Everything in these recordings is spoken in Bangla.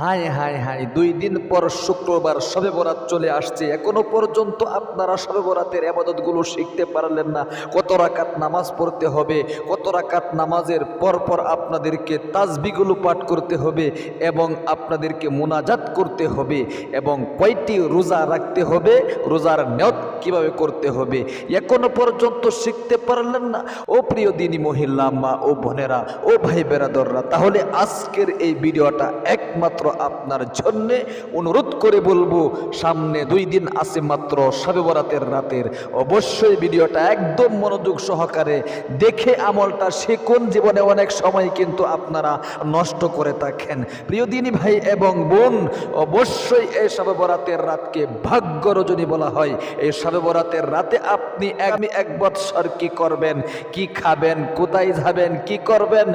হাই হায় হায়, দুই দিন পর শুক্রবার শবে বরাত চলে আসছে। এখনও পর্যন্ত আপনারা শবে বরাতের আবাদতগুলো শিখতে পারলেন না। কত রাকাত নামাজ পড়তে হবে, কত রাকাত নামাজের পর পর আপনাদেরকে তাজবিগুলো পাঠ করতে হবে এবং আপনাদেরকে মোনাজাত করতে হবে এবং কয়টি রোজা রাখতে হবে, রোজার নিয়ত কীভাবে করতে হবে, এখনও পর্যন্ত শিখতে পারলেন না। ও প্রিয় দিনী মহিলা, মা ও বোনেরা, ও ভাই বেরাদররা তাহলে আজকের এই ভিডিওটা একমাত্র আপনার জন্যে অনুরোধ করে বলব, সামনে দুই দিন আছে মাত্র শবে বরাতের রাতের। অবশ্যই ভিডিওটা একদম মনোযোগ সহকারে দেখে আমলটা শিখুন, জীবনে অনেক সময় কিন্তু আপনারা নষ্ট করে থাকেন। প্রিয় দিনী ভাই এবং বোন, অবশ্যই এই শবে বরাতের রাতকে ভাগ্য রজনী বলা হয়। এই শবে বরাতের রাতে আপনি আগামী এক বৎসর কি করবেন, কি খাবেন, কোথায় যাবেন, কি করবেন,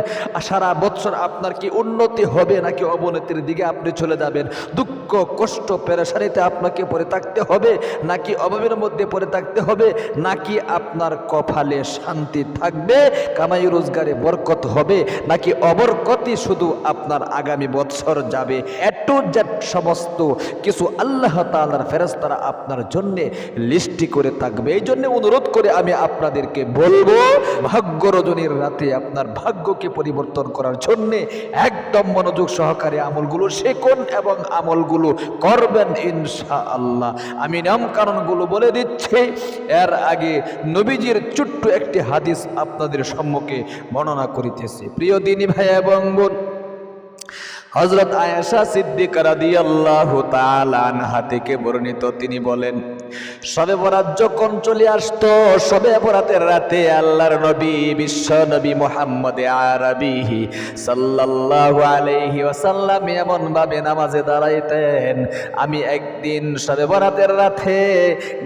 সারা বৎসর আপনার কি উন্নতি হবে নাকি অবনতির দিকে আপনি চলে যাবেন। দুঃখ, কষ্ট, পেরেশানিতে আপনাকে পড়ে থাকতে হবে, নাকি অভাবের মধ্যে পড়ে থাকতে হবে, নাকি আপনার কপালে শান্তি থাকবে, কামাই রোজগারে বরকত হবে, নাকি অবরকতই শুধু আপনার আগামী বৎসর যাবে। এটু জেড সমস্ত কিছু আল্লাহ তাআলার ফেরেশতারা আপনার জন্যে লিস্টি করে থাকবে। এই জন্য অনুরোধ করে আমি আপনাদেরকে বলব, ভাগ্য রজনীর রাতে আপনার ভাগ্যকে পরিবর্তন করার জন্যে একদম মনোযোগ সহকারে আমলগুলো শেখুন এবং আমলগুলো করবেন ইনশা আল্লাহ আমি নাম কারণগুলো বলে দিচ্ছি। এর আগে নবীজির ছোট্ট একটি হাদিস আপনাদের সম্মুখে বর্ণনা করিতেছে। প্রিয় দিনী ভাইয়া এবং বোন হজরত আয়েশা সিদ্দিক রাদিয়াল্লাহু তাআলা আনহা থেকে বর্ণিত, তিনি বলেন, সবে বরাত যখন চলে আসতো, সবে বরাতের রাতে আল্লাহর নবী, বিশ্ব নবী মুহাম্মদ আরবি সাল্লাল্লাহু আলাইহি ওয়াসাল্লাম এমন ভাবে নামাজে দাঁড়াইতেন। আমি একদিন সবে বরাতের রাতে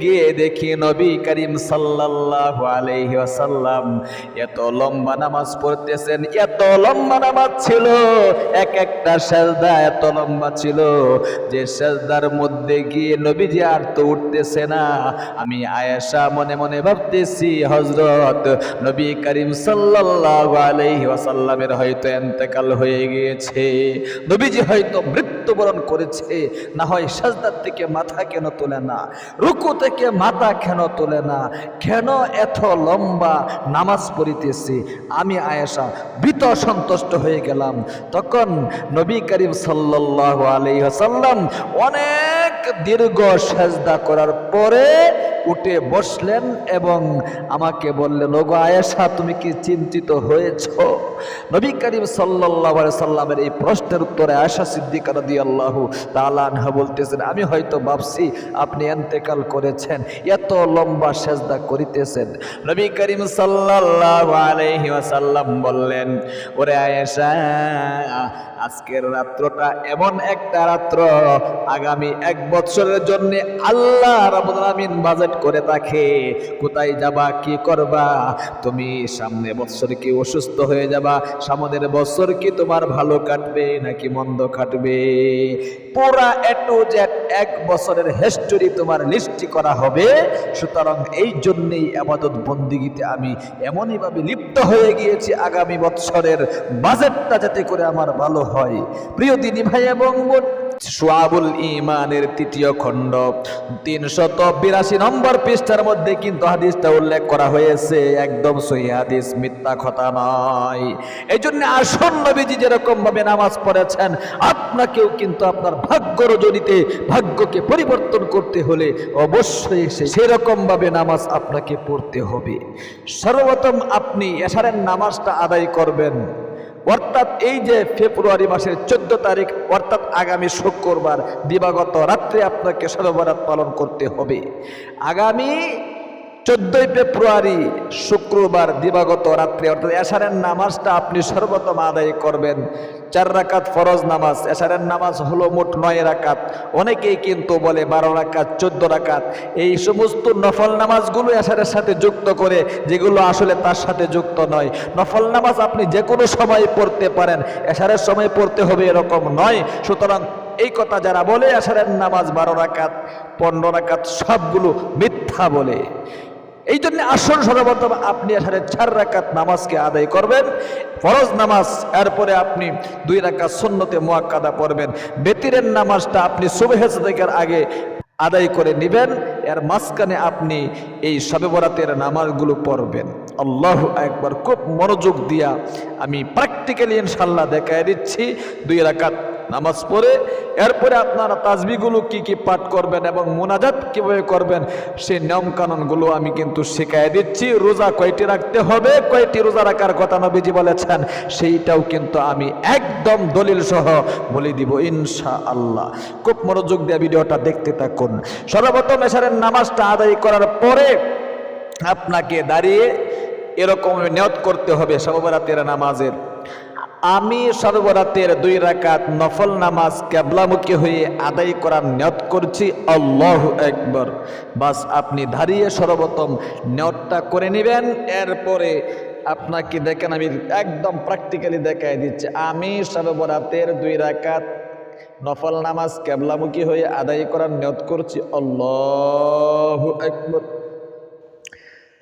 গিয়ে দেখি নবী করিম সাল্লাল্লাহু আলাইহি ওয়াসাল্লাম এত লম্বা নামাজ পড়তেছেন, এত লম্বা নামাজ ছিল, এক একটা সেজদা এত লম্বা ছিল যে সেজদার মধ্যে গিয়ে নবীজি আর তো উঠতেছে না। আমি আয়েশা মনে মনে ভাবতেছি হজরত নবী করিম সাল্লাল্লাহু আলাইহি ওয়াসাল্লামের হয়তো এন্তেকাল হয়ে গিয়েছে। নবীজি হয়তো মৃত্যুবরণ করেছে, না হয় সাজদার থেকে মাথা কেন তোলে না, রুকু থেকে মাথা কেন তোলে না, কেন এত লম্বা নামাজ পড়িতেছি? আমি আয়েশা বিত সন্তুষ্ট হয়ে গেলাম। তখন নবী করিম সাল্লাল্লাহু আলাইহি ওয়াসাল্লাম অনেক দীর্ঘ সাজদা করার পরে উঠে বসলেন এবং আমাকে বললেন, ওগো আয়েশা, তুমি কি চিন্তিত হয়েছ? নবী করিম আলাইহি সাল্লামের এই প্রশ্নের উত্তরে আয়েশা সিদ্দিকা রাদিয়াল্লাহু তাআলা আনহা বলতেছেন, আমি হয়তো ভাবছি আপনি এন্তেকাল করেছেন, এত লম্বা সেজদা করিতেছেন। নবী করিম সাল্লাল্লাহু আলাইহি ওয়াসাল্লাম বললেন, ওরে আয়েশা আজকের রাত্রটা এমন একটা রাত্র, আগামী এক বছরের জন্য আল্লাহ রাব্বুল আলামিন বাজেট করে থাকে। কোথায় যাবা, কি করবা? তুমি সামনে বছর কি অসুস্থ হয়ে যাবা? সামনের বছর কি তোমার ভালো কাটবে নাকি মন্দ কাটবে? পুরা এ টু জেড এক বছরের হিস্টোরি তোমার লিস্টি করা হবে। সুতরাং এই জন্যেই আবাদত বন্দিগিতে আমি এমনইভাবে লিপ্ত হয়ে গিয়েছি আগামী বৎসরের বাজেটটা যাতে করে আমার ভালো হয়। প্রিয় দিনী ভাই এবং বোন, সোয়াবুল ইমানের তৃতীয় খণ্ড, তিনশত বিরাশি নম্বর পৃষ্ঠার মধ্যে কিন্তু হাদিসটা উল্লেখ করা হয়েছে। একদম সহি হাদিস, মিথ্যা কথা নয়। এই জন্য আসন নবীজি যেরকম ভাবে নামাজ পড়েছেন, আপনাকেও কিন্তু আপনার ভাগ্য রজনীতে ভাগ্যকে পরিবর্তন করতে হলে অবশ্যই সে সেরকম ভাবে নামাজ আপনাকে পড়তে হবে। সর্বপ্রথম আপনি এশারের নামাজটা আদায় করবেন। অর্থাৎ এই যে ফেব্রুয়ারি মাসের চোদ্দ তারিখ, অর্থাৎ আগামী শুক্রবার, দিবাগত রাত্রে আপনাকে সর্বরাত পালন করতে হবে। আগামী চোদ্দই ফেব্রুয়ারি শুক্রবার দিবাগত রাত্রে, অর্থাৎ এশারের নামাজটা আপনি সর্বতম আদায় করবেন। চার রাকাত ফরজ নামাজ, এশারের নামাজ হলো মোট নয় রাকাত। অনেকেই কিন্তু বলে বারো রাকাত, চোদ্দ রাকাত। এই সমস্ত নফল নামাজগুলো এশারের সাথে যুক্ত করে, যেগুলো আসলে তার সাথে যুক্ত নয়। নফল নামাজ আপনি যে কোনো সময় পড়তে পারেন, এশারের সময় পড়তে হবে এরকম নয়। সুতরাং এই কথা যারা বলে আসারের নামাজ বারো রাকাত, পনেরো রাকাত সবগুলো মিথ্যা বলে। এই জন্য আসল সর্বপ্রথম আপনি আসলে চার রাকাত নামাজকে আদায় করবেন। ফরজ নামাজ, এরপরে আপনি দুই রাকাত সুন্নতে মোয়াক্কাদা পড়বেন। বেতিরের নামাজটা আপনি সুবেহ সাদেকের আগে আদায় করে নেবেন। এর মাঝখানে আপনি এই সবে বরাতের নামাজগুলো পড়বেন। আল্লাহ একবার খুব মনোযোগ দিয়া আমি প্র্যাকটিক্যালি ইনশাল্লাহ দেখায় দিচ্ছি। দুই রাকাত নামাজ পড়ে, এরপরে আপনারা তাজবিগুলো কি কি পাঠ করবেন এবং মোনাজাত কীভাবে করবেন, সেই নিয়মকানুনগুলো আমি কিন্তু শেখাই দিচ্ছি। রোজা কয়টি রাখতে হবে, কয়টি রোজা রাখার কথা নবীজি বলেছেন, সেইটাও কিন্তু আমি একদম দলিল সহ বলে দিব ইনশা আল্লাহ খুব মনোযোগ দিয়ে ভিডিওটা দেখতে থাকুন। সর্বপ্রথম এসারের নামাজটা আদায় করার পরে আপনাকে দাঁড়িয়ে এরকম নিয়ত করতে হবে সর্বরাতের নামাজের। আমি সর্বরাতের দুই রাকাত নফল নামাজ ক্যাবলামুখী হয়ে আদায় করার নিয়ত করছি, আল্লাহ একবার বাস আপনি দাঁড়িয়ে সর্বপ্রথম নিয়তটা করে নেবেন, এরপরে আপনাকে দেখেন আমি একদম প্র্যাকটিক্যালি দেখাই দিচ্ছি। আমি সর্বরাতের দুই রাকাত নফল নামাজ ক্যাবলামুখী হয়ে আদায় করার নিয়ত করছি, আল্লাহ একবার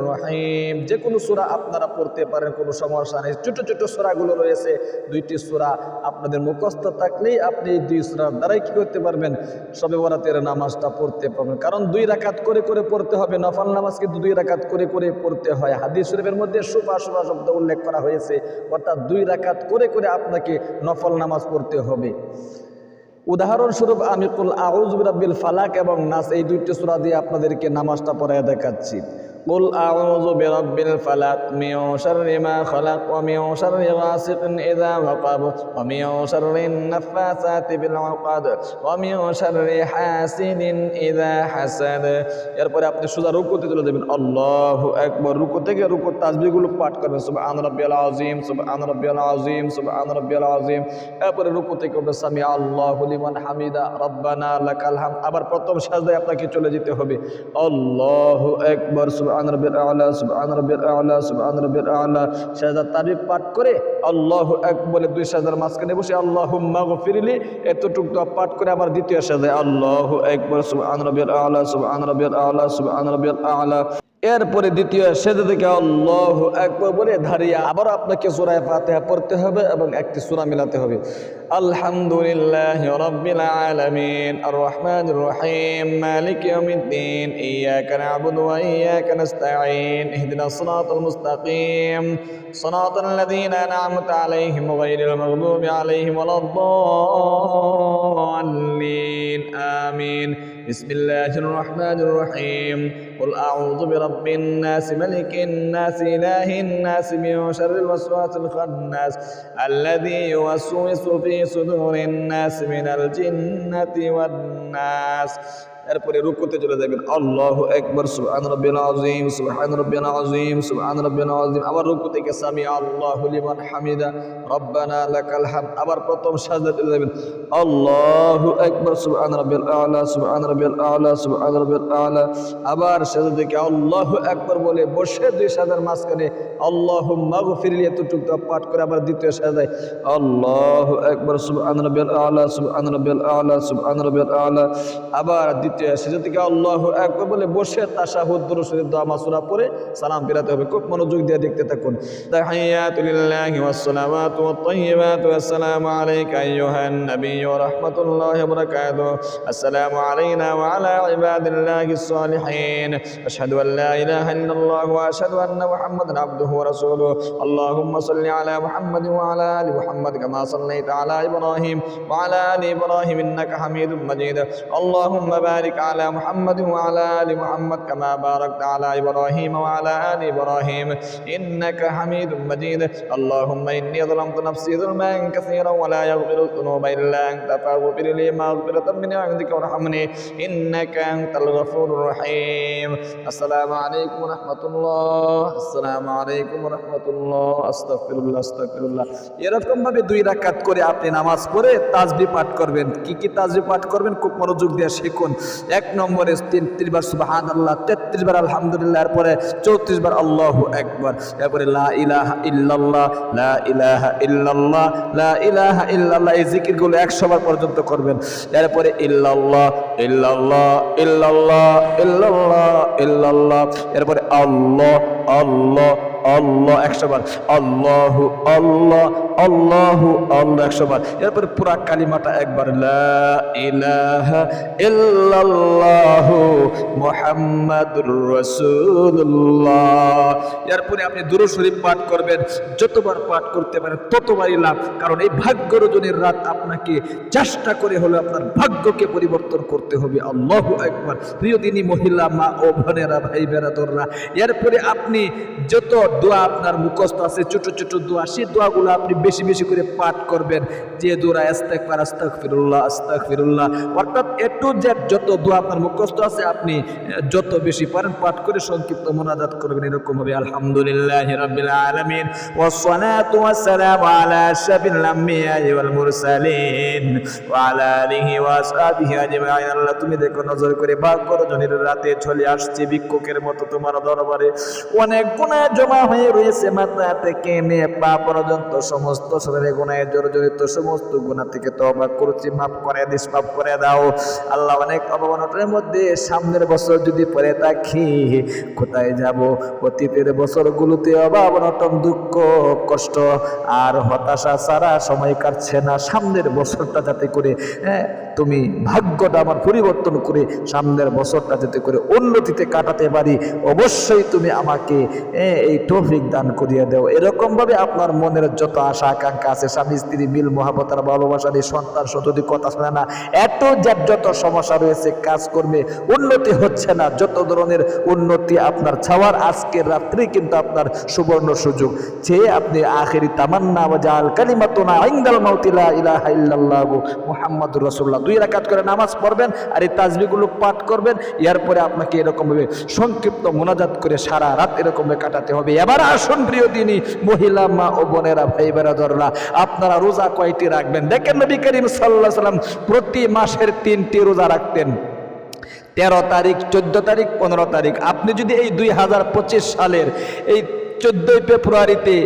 রহিম। যে কোনো সূরা আপনারা পড়তে পারেন, কোনো সমস্যা নেই। ছোট ছোট সূরাগুলো রয়েছে, দুইটি সূরা আপনাদের মুখস্থ থাকলেই আপনি এই দুই সূরার দ্বারাই কী করতে পারবেন? সবে বরাতের নামাজটা পড়তে পারবেন। কারণ দুই রাকাত করে করে পড়তে হবে, নফল নামাজ কিন্তু দুই রাকাত করে করে পড়তে হয়। হাদিস শরীফের মধ্যে সুফা সুফা শব্দ উল্লেখ করা হয়েছে। অর্থাৎ দুই রাকাত করে করে আপনাকে নফল নামাজ পড়তে হবে। উদাহরণস্বরূপ, আমি কুল আউজ বিরাব্বিল ফালাক এবং নাস এই দুইটি সুরা দিয়ে আপনাদেরকে নামাজটা পড়ায় দেখাচ্ছি। মিন শাররি মা খালাক ওয়া মিন শাররি গাসিকিন ইযা ওয়াকাব ওয়া মিন শাররিন নাফাসাতি বিল উকাদ ওয়া মিন শাররি হাসিদিন ইযা হাসাদ এরপরে আপনি সোজা রুকুতে চলে যাবেন আল্লাহু আকবার। রুকু থেকে রুকুর তাসবিহগুলো পাঠ করবেন। সুবহান রাব্বিয়াল আযীম, সুবহান রাব্বিয়াল আযীম, সুবহান রাব্বিয়াল আযীম। এরপরে রুকু থেকে বলবেন সামি আল্লাহু লিমান হামিদা, রব্বানা লাকাল হাম আবার প্রথম সাজদায় আপনাকে চলে যেতে হবে। আল্লাহু আকবার, সুবহান রাব্বিল আলা, সুবহান রাব্বিল আলা, সুবহান রাব্বিল আলা। সাজদা তারিফ পাঠ করে আল্লাহু আকবার, দুই সাজদার মাঝখানে বসে আল্লাহুম্মা গফিরলি। এতটুকু দোয়া পাঠ করে আবার দ্বিতীয় সাজদায় আল্লাহু আকবার, সুবহান রাব্বিল আলা, সুবহান রাব্বিল আলা, সুবহান রাব্বিল আলা। এরপরে দ্বিতীয় সেজে থেকে আল্লাহ একবার বলে দাঁড়িয়ে আবার আপনাকে সুরায় ফাতেহা পড়তে হবে এবং একটি সুরা মিলাতে হবে। الحمد لله رب العالمين. الرحمن الرحيم. مالك يوم الدين. إياك نعبد وإياك نستعين. اهدنا الصراط المستقيم. صراط الذين أنعمت عليهم غير المغضوب عليهم ولا الضالين. آمين. بسم الله الرحمن الرحيم. قل أعوذ برب الناس ملك الناس إله الناس من شر الوسواس الخناس الذي يوسوس في صدور الناس من الجنة والناس এরপরে রুকুতে চলে যাবেন। আল্লাহ একবার সুবহান রাব্বিল আযীম, সুবহান রাব্বিল আযীম, সুবহান রাব্বিল আযীম। আবার রুকু থেকে সামি, আল্লাহু লিমান হামিদা, রব্বানা লাকাল হামদ। আবার প্রথম সাজদা চলে যাবেন। আল্লাহু আকবার, সুবহান রাব্বিল আলা, সুবহান রাব্বিল আলা, সুবহান রাব্বিল আলা। আবার সাজদা থেকে আল্লাহু আকবার বলে বসে দুই সাজার মাঝখানে আল্লাহুম্মা গফিরলি এতটুকু পাঠ করে আবার দ্বিতীয় সাজায়। আল্লাহু আকবার, সুবহান রাব্বিল আলা, সুবহান রাব্বিল আলা, সুবহান রাব্বিল আলা। আবার দ্বিতীয় সেজা আল্লাহু আকবার বলে বসে তাশাহুদ দুরূদ শরীফ, দোয়া, মাসুরা পড়ে সালাম ফিরাতে হবে। খুব মনোযোগ দিয়ে দেখতে থাকুন। তাহিয়াতু লিল্লাহি ওয়াস সালাওয়াতু ওয়াত তাইয়্যিবাতু আসসালামু আলাইকা আইয়ুহান নাবিয়্যু ওয়া রাহমাতুল্লাহি ওয়া বারাকাতুহু। আসসালামু আলাইনা ওয়া আলা ইবাদিল্লাহিস সালিহিন আশহাদু আন লা ইলাহা ইল্লাল্লাহ ওয়া আশহাদু আন্না মুহাম্মাদান আবদুহু ওয়া রাসূলুহু আল্লাহুম্মা সাল্লি আলা মুহাম্মাদ ওয়া আলা আলি মুহাম্মাদ কামা সাল্লাইতা আলা ইব্রাহিম। ওয়া আলা আলি ইব্রাহিম ইন্নাকা হামিদুম মাজিদ। আল্লাহুম্মা وبارك على محمد وعلى آل محمد كما باركت على إبراهيم وعلى آل إبراهيم إنك حميد مجيد اللهم إني ظلمت نفسي ظلما كثيرا ولا يغفر الذنوب إلا أنت فاغفر لي مغفرة من عندك وارحمني إنك أنت الغفور الرحيم السلام عليكم ورحمة الله السلام عليكم ورحمة الله أستغفر الله أستغفر الله এরকম ভাবে দুই রাকাত করে আপনি নামাজ পড়ে তাজবি পাঠ করবেন কি কি তাজবি পাঠ করবেন খুব মনোযোগ দিয়ে শিখুন এক নম্বরে তিনত্রিশ বার সুবাহান আল্লাহ তেত্রিশ বার আলহামদুলিল্লাহ, এরপরে চৌত্রিশ বার আল্লাহ একবার এরপরে লা ইলাহা ইল্লাল্লাহ, লা ইলাহা ইল্লাল্লাহ, লা ইলাহা ইল্লাল্লাহ, এই জিকিরগুলো একশো বার পর্যন্ত করবেন। এরপরে ইল্লাল্লাহ ইল্লাল্লাহ ইল্লাল্লাহ ইল্লাল্লাহ ইল্লাল্লাহ, এরপরে আল্লাহ আল্লাহ আল্লাহ একশো বার আল্লাহ আল্লাহ আল্লাহ আল্লাহ একশো বার এরপরে পুরা কালিমাটা একবার ইল্লাল্লাহ মুহাম্মাদুর রাসূলুল্লাহ। এরপরে আপনি দুরূদ শরীফ পাঠ করবেন। যতবার পাঠ করতে পারেন ততবারই লাভ। কারণ এই ভাগ্য রজনীর রাত আপনাকে চেষ্টা করে হলে আপনার ভাগ্যকে পরিবর্তন করতে হবে। আল্লাহ একবার। প্রিয় দিনী মহিলা, মা ও বোনেরা ভাই বেরাদররা এরপরে আপনি যত দোয়া আপনার মুখস্থ আছে, ছোট ছোট দোয়া সেই দোয়াগুলো আপনি বেশি বেশি করে পাঠ করবেন। যে দোয়া আস্তাক পার আস্তাক ফিরুল্লাহ আস্তাক ফিরুল্লাহ অর্থাৎ এ টু জেড যত দোয়া আপনার মুখস্থ আছে, আপনি যত বেশি পারেন পাঠ করে সংক্ষিপ্ত মোনাজাত করবেন, এরকম হবে। আলহামদুলিল্লাহ রাব্বিল আলামিন, ওয়া সলাতু ওয়া সালামু আলা আশরাফিল আম্বিয়া ওয়াল মুরসালিন, ওয়া আলা আলিহি ওয়া আসহাবিহি আজমাইন। আল্লাহ, তুমি দেখো নজর করে বাক করো জনের রাতে চলে আসছে বিক্ষোকের মতো তোমার দরবারে। অনেক গুনাহ জমা হয়ে রয়েছে মাথা থেকে নিয়ে পা পর্যন্ত সমস্ত শরীরে গুণায় জর্জরিত সমস্ত গুণা থেকে তবা করছি মাফ করে দিস মাফ করে দাও। আল্লাহ অনেক অবমাননার মধ্যে সামনের বছর যদি পরে থাকি কোথায় যাব? অতীতের বছরগুলোতে অভাব অনটন দুঃখ কষ্ট আর হতাশা ছাড়া সময় কাটছে না। সামনের বছরটা যাতে করে হ্যাঁ তুমি ভাগ্যটা আমার পরিবর্তন করে সামনের বছরটা যাতে করে উন্নতিতে কাটাতে পারি অবশ্যই তুমি আমাকে হ্যাঁ, এই তৌফিক দান করিয়ে দাও। এরকম ভাবে আপনার মনের যত আশা, আকাঙ্ক্ষা আছে, স্বামী, স্ত্রী, মিল মহাবতার ভালোবাসার এই সন্তান সন্ততি কথা শোনে না। এত যে যত সমস্যা রয়েছে, কাজ করবে উন্নতি হচ্ছে না। যত ধরনের উন্নতি আপনার ছাওয়ার, আজকের রাত্রি কিন্তু আপনার সুবর্ণ সুযোগ। যে আপনি আখেরি তামান্না জাল কালিমাতুনা ইনদাল মাউতিলা ইলাহা ইল্লাল্লাহু মুহাম্মাদুর রাসূলুল্লাহ। দুই রাকাত করে নামাজ পড়বেন আর এই তাজবিগুলো পাঠ করবেন। এরপরে আপনাকে এরকম ভাবে সংক্ষিপ্ত মোনাজাত করে সারা রাত এরকম ভাবে কাটাতে হবে। এবার আসুন প্রিয় দিনী, মহিলা মা ও বোনেরা ভাই বেরাদররা আপনারা রোজা কয়টি রাখবেন? দেখেন নবী করিম সাল্লাহ সাল্লাম প্রতি মাসের তিনটি রোজা রাখতেন। তেরো তারিখ, চোদ্দ তারিখ, পনেরো তারিখ। আপনি যদি এই দুই হাজার পঁচিশ সালের এই চোদ্দই ফেব্রুয়ারিতে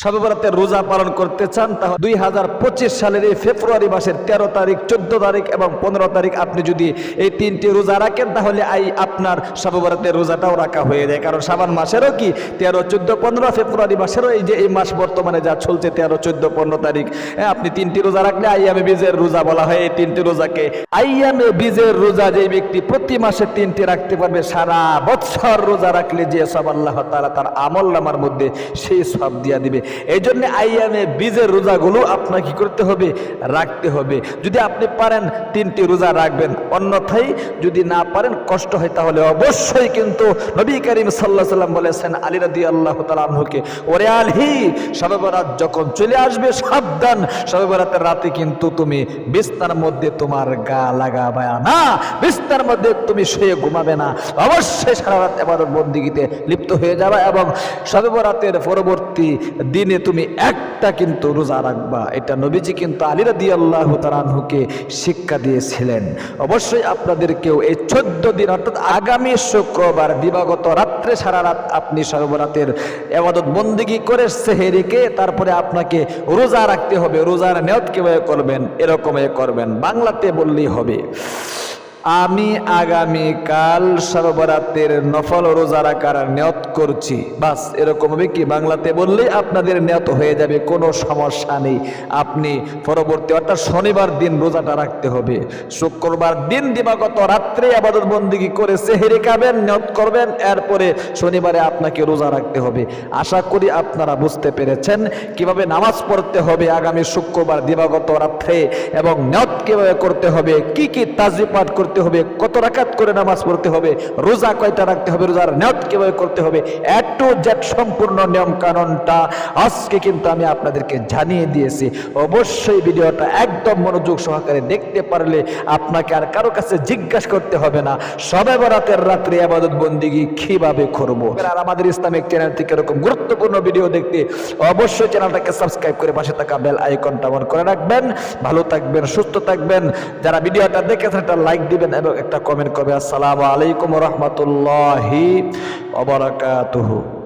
সর্বরাতের রোজা পালন করতে চান তাহলে দুই হাজার পঁচিশ সালের এই ফেব্রুয়ারি মাসের তেরো তারিখ চোদ্দ তারিখ এবং পনেরো তারিখ আপনি যদি এই তিনটি রোজা রাখেন তাহলে এই আপনার সর্বরাতের রোজাটাও রাখা হয়ে যায়। কারণ সাবান মাসেরও কি তেরো চোদ্দ পনেরো ফেব্রুয়ারি মাসেরও এই যে এই মাস বর্তমানে যা চলছে তেরো চোদ্দ পনেরো তারিখ হ্যাঁ, আপনি তিনটি রোজা রাখলে আইয়ামে বীজের রোজা বলা হয়। এই তিনটি রোজাকে আই আইয়ামে বীজের রোজা যে ব্যক্তি প্রতি মাসে তিনটি রাখতে পারবে সারা বৎসর রোজা রাখলে যে সব আল্লাহ তারা তার আমল নামার মধ্যে সেই সব দিয়া দিবে। এই জন্য আইয়ামে বীজের রোজাগুলো আপনাকে কি করতে হবে? রাখতে হবে। যদি আপনি পারেন তিনটি রোজা রাখবেন। অন্যথায় যদি না পারেন, কষ্ট হয়, তাহলে অবশ্যই কিন্তু নবী করিম সাল্লাহ সাল্লাম বলেছেন, আলী রাদি আল্লাহ তালকে ওরে আলহি সবে বরাত যখন চলে আসবে, সাবধান। সবে বরাতের রাতে কিন্তু তুমি বিস্তার মধ্যে তোমার গা লাগাবে না। বিস্তার মধ্যে তুমি শুয়ে ঘুমাবে না। অবশ্যই সারা রাত এবার বন্দিগিতে লিপ্ত হয়ে যাবে এবং সবে বরাতের পরবর্তী দিনে তুমি একটা কিন্তু রোজা রাখবা। এটা নবীজি কিন্তু আলীরা দিয়ে আল্লাহ তালানহুকে শিক্ষা দিয়েছিলেন। অবশ্যই আপনাদেরকেও এই চোদ্দ দিন, অর্থাৎ আগামী শুক্রবার দিবাগত রাত্রে সারা রাত আপনি সর্বরাতের এবাদত বন্দিগি করে সেহেরিকে তারপরে আপনাকে রোজা রাখতে হবে। রোজার নিয়ত কীভাবে করবেন? এরকম করবেন। বাংলাতে বললেই হবে। আমি আগামী কাল সর্বরাতের নফল রোজা রাখার নিয়ত করছি। বাস, এরকম হবে কি? বাংলাতে বললে আপনাদের নিয়ত হয়ে যাবে, কোনো সমস্যা নেই। আপনি পরবর্তী, অর্থাৎ শনিবার দিন রোজাটা রাখতে হবে। শুক্রবার দিন দিবাগত রাত্রে আবাদত বন্দিগি করে সেহেরি খাবেন, নিয়ত করবেন, এরপরে শনিবারে আপনাকে রোজা রাখতে হবে। আশা করি আপনারা বুঝতে পেরেছেন কীভাবে নামাজ পড়তে হবে আগামী শুক্রবার দিবাগত রাত্রে এবং নিয়ত কীভাবে করতে হবে, কি কি তাজি পাঠ করতে পড়তে হবে, কত রাকাত করে নামাজ পড়তে হবে, রোজা কয়টা রাখতে হবে, রোজার নিয়ত কীভাবে করতে হবে, এ টু জেড সম্পূর্ণ নিয়ম কানুনটা আজকে কিন্তু আমি আপনাদেরকে জানিয়ে দিয়েছি। অবশ্যই ভিডিওটা একদম মনোযোগ সহকারে দেখতে পারলে আপনাকে আর কারও কাছে জিজ্ঞাসা করতে হবে না। সবে বরাতের রাত্রে আবাদত বন্দিগি কীভাবে করব? আর আমাদের ইসলামিক চ্যানেল থেকে এরকম গুরুত্বপূর্ণ ভিডিও দেখতে অবশ্যই চ্যানেলটাকে সাবস্ক্রাইব করে পাশে থাকা বেল আইকনটা অন করে রাখবেন। ভালো থাকবেন, সুস্থ থাকবেন। যারা ভিডিওটা দেখেছেন, একটা লাইক দিবেন। এবং একটা কমেন্ট করবেন আসসালামু আলাইকুম রহমতুল্লাহি অবরাকাতুহু